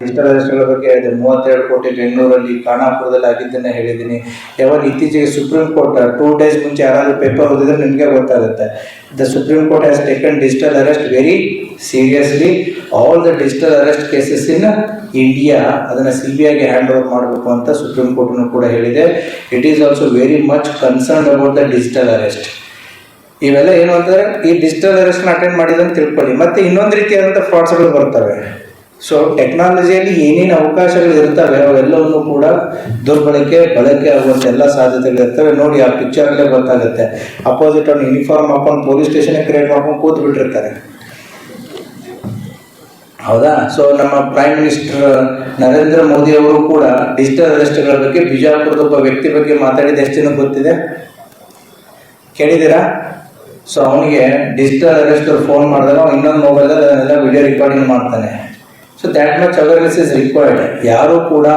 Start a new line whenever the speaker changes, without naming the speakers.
Digital ಅರೆಸ್ಟ್ಗಳ ಬಗ್ಗೆ ಹೇಳಿದೆ ಮೂವತ್ತೆರಡು ಕೋಟಿ ಬೆಂಗಳೂರಲ್ಲಿ ಖಾನಾಪುರದಲ್ಲಿ ಆಗಿದ್ದನ್ನ ಹೇಳಿದ್ದೀನಿ. ಯಾವಾಗ ಇತ್ತೀಚೆಗೆ ಸುಪ್ರೀಂ ಕೋರ್ಟ್ ಟೂ ಡೇಸ್ ಮುಂಚೆ ಯಾರಾದರೂ ಪೇಪರ್ ಓದಿದ್ರೆ ನಿಮಗೆ ಗೊತ್ತಾಗುತ್ತೆ. The supreme court has taken digital arrest very seriously all the digital arrest cases in India ಅದನ್ನು ಸಿ ಬಿ ಐಗೆ ಹ್ಯಾಂಡ್ ಓವರ್ ಮಾಡಬೇಕು ಅಂತ ಸುಪ್ರೀಂ ಕೋರ್ಟ್ನು ಕೂಡ ಹೇಳಿದೆ. It is also very much concern about the digital arrest ಇವೆಲ್ಲ ಏನು ಅಂತಂದ್ರೆ ಈ ಡಿಜಿಟಲ್ ಅರೆಸ್ಟ್ನ ಅಟೆಂಡ್ ಮಾಡಿದಂತ ತಿಳ್ಕೊಳ್ಳಿ. ಮತ್ತೆ ಇನ್ನೊಂದು ರೀತಿಯಾದಂಥ ಫ್ರಾಡ್ಸ್ಗಳು ಬರ್ತವೆ. ಸೊ ಟೆಕ್ನಾಲಜಿಯಲ್ಲಿ ಏನೇನು ಅವಕಾಶಗಳು ಇರ್ತವೆ ಅವೆಲ್ಲವನ್ನು ಕೂಡ ದುರ್ಬಳಕೆ, ಬಳಕೆ ಆಗುವಂಥ ಎಲ್ಲ ಸಾಧ್ಯತೆಗಳು ಇರ್ತವೆ. ನೋಡಿ, ಆ ಪಿಕ್ಚರಲ್ಲೇ ಗೊತ್ತಾಗುತ್ತೆ. ಅಪೋಸಿಟ್ ಅವ್ನು ಯೂನಿಫಾರ್ಮ್ ಹಾಕೊಂಡು ಪೊಲೀಸ್ ಸ್ಟೇಷನ್ ಕ್ರಿಯೇಟ್ ಮಾಡ್ಕೊಂಡು ಕೂತ್ ಬಿಟ್ಟಿರ್ತಾರೆ ಹೌದಾ? ಸೊ ನಮ್ಮ ಪ್ರೈಮ್ ಮಿನಿಸ್ಟರ್ ನರೇಂದ್ರ ಮೋದಿ ಅವರು ಕೂಡ ಡಿಜಿಟಲ್ ಅರೆಸ್ಟ್ಗಳ ಬಗ್ಗೆ, ಬಿಜಾಪುರದ ಒಬ್ಬ ವ್ಯಕ್ತಿ ಬಗ್ಗೆ ಮಾತಾಡಿದ ಎಷ್ಟು ಗೊತ್ತಿದೆ? ಕೇಳಿದ್ದೀರಾ? ಸೊ ಅವನಿಗೆ ಡಿಜಿಟಲ್ ಅರೆಸ್ಟ್ ಫೋನ್ ಮಾಡಿದಾಗ ಇನ್ನೊಂದು ಮೊಬೈಲಲ್ಲಿ ಅದನ್ನೆಲ್ಲ ವಿಡಿಯೋ ರೆಕಾರ್ಡಿಂಗ್ ಮಾಡ್ತಾನೆ. so that much awareness is required ಯಾರು ಕೂಡ